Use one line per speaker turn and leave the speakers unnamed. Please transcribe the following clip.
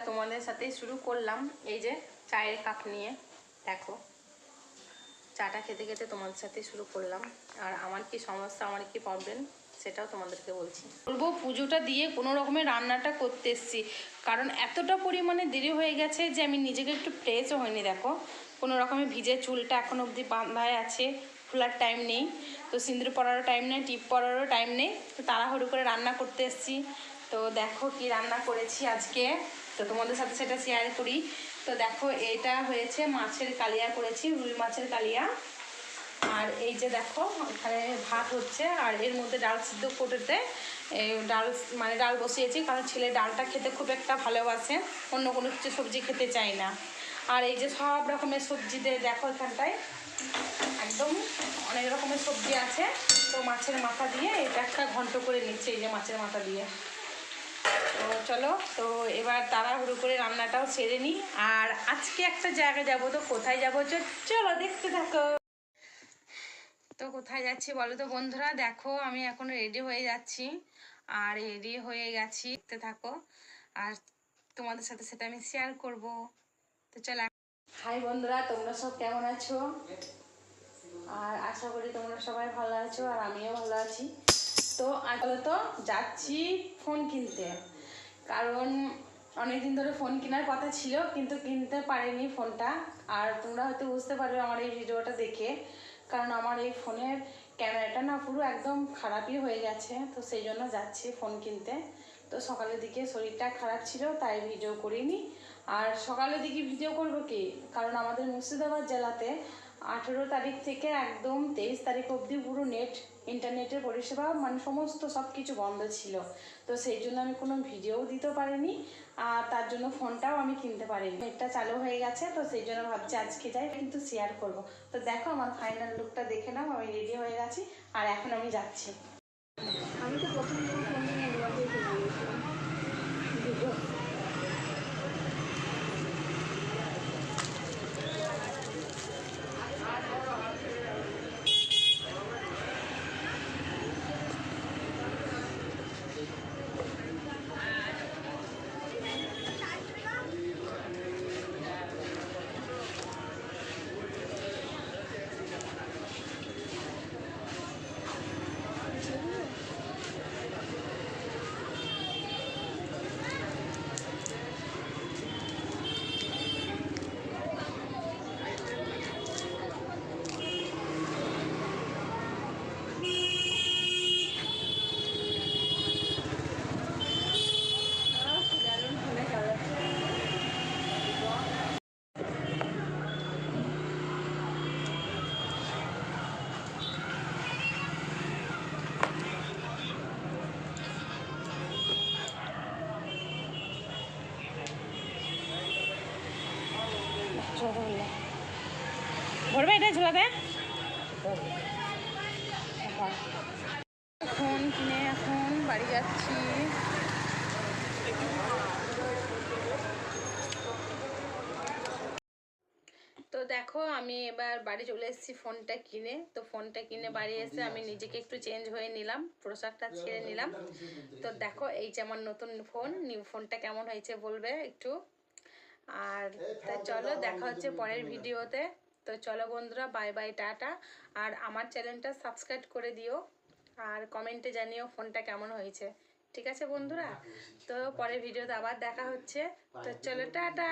তোমাদের সাথেই শুরু করলাম। এই যে চায়ের কাপ নিয়ে, দেখো। চাটা খেতে খেতে তোমাদের সাথে শুরু করলাম। আর আমার কি সমস্যা, আমার কি প্রবলেম সেটাও তোমাদেরকে বলছি। বলব, পুজোটা দিয়ে কোনো রকমের রান্নাটা করতে এসছি। কারণ এতটা পরিমাণে দেরি হয়ে গেছে যে আমি নিজেকে একটু ফ্রেশও হয়নি দেখো। কোনো রকমের ভিজে চুলটা এখন অবধি বাঁধায় আছে, খোলার টাইম নেই। তো সিঁদুর পরারও টাইম নেই, টিপ পরারও টাইম নেই। তো তাড়াহুড়ো করে রান্না করতে এসছি। তো দেখো কি রান্না করেছি আজকে। তো তোমাদের সাথে সেটা শেয়ার করি। তো দেখো, এটা হয়েছে মাছের কালিয়া করেছি, রুই মাছের কালিয়া। আর এই যে দেখো, এখানে ভাত হচ্ছে, আর এর মধ্যে ডাল সিদ্ধ কোটোতে ডাল মানে ডাল বসিয়েছি, কারণ ছেলে ডালটা খেতে খুব একটা ভালোবাসে, অন্য কোনো কিছু সবজি খেতে চায় না। আর এই যে সব রকমের সবজি দেখো এখানটায়। একদম অনেক রকমের সবজি আছে। তো মাছের মাথা দিয়ে এটা একটা ঘন্ট করে নিচ্ছে, এই যে মাছের মাথা দিয়ে। তো চলো, তো এবার তাড়াহুড়ো করে রান্নাটাও সেরে নিই। আর আজকে একটা জায়গায় যাব তো, কোথায় যাব চলো দেখতে থাকো। তো কোথায় যাচ্ছি বলো তো বন্ধুরা, দেখো আমি এখন রেডি হয়ে যাচ্ছি। আর রেডি হয়ে গেছি, দেখতে থাকো। আর তোমাদের সাথে সেটা আমি শেয়ার করব। তো চলো হাই বন্ধুরা, তোমরা সব কেমন আছো? আর আশা করি তোমরা সবাই ভালো আছো, আর আমিও ভালো আছি। তো আসলে তো, যাচ্ছি ফোন কিনতে। কারণ অনেকদিন ধরে ফোন কেনার কথা ছিল, কিন্তু কিনতে পারিনি ফোনটা আর তোমরা হয়তো বুঝতে পারবে আমার এই ভিডিওটা দেখে, কারণ আমার এই ফোনের ক্যামেরাটা না পুরো একদম খারাপই হয়ে গেছে, তো সেই জন্য যাচ্ছি ফোন কিনতে। তো সকালের দিকে শরীরটা খারাপ ছিল, তাই ভিডিও করিনি। আর সকালের দিকে ভিডিও করব কি? কারণ আমাদের মুর্শিদাবাদ জেলাতে আঠেরো তারিখ থেকে একদম তেইশ তারিখ অবধি পুরো নেট ইন্টারনেটের পরিষেবা মানে সমস্ত সব কিছু বন্ধ ছিল। তো সেই জন্য আমি কোনো ভিডিও দিতে পারিনি, আর তার জন্য ফোনটাও আমি কিনতে পারিনি। নেটটা চালু হয়ে গেছে, তো সেই জন্য ভাবছি আজকে যাই, কিন্তু শেয়ার করব। তো দেখো আমার ফাইনাল লুকটা দেখে নাও, আমি রেডি হয়ে গেছি, আর এখন আমি যাচ্ছি।
আমি তো প্রথম ফোন নিয়ে
ভরবে এটা ঝোলাতে? ফোন কিনে এখন বাড়ি যাচ্ছি। তো দেখো, আমি এবার বাড়ি চলে এসেছি ফোনটা কিনে। তো ফোনটা কিনে বাড়ি এসে আমি নিজেকে একটু চেঞ্জ হয়ে নিলাম, পোশাকটা ছেড়ে নিলাম। তো দেখো, এই যে আমার নতুন ফোন নিউ ফোনটা কেমন হয়েছে বলবে একটু? আর তা চলো দেখা হচ্ছে পরের ভিডিওতে। তো চলো বন্ধুরা বাই বাই টাটা। আর আমার চ্যানেলটা সাবস্ক্রাইব করে দিও আর কমেন্টে জানিও ফোনটা কেমন হয়েছে। ঠিক আছে বন্ধুরা? তো পরের ভিডিওতে আবার দেখা হচ্ছে। তো চলো টাটা।